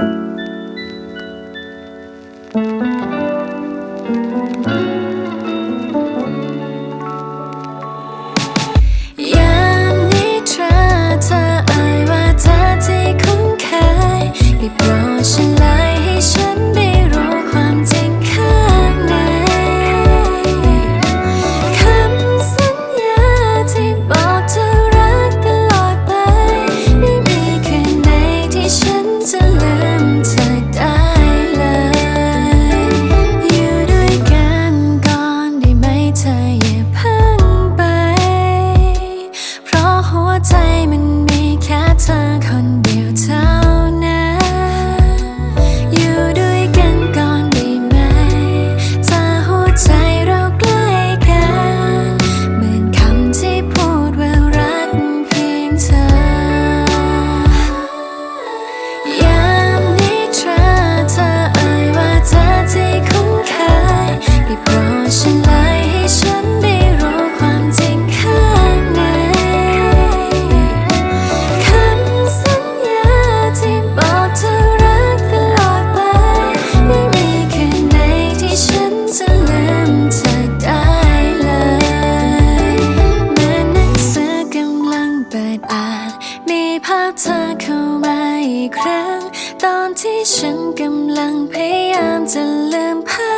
you เธอเข้ามาอีกครั้ง ตอนที่ฉันกำลังพยายามจะลืมภาพ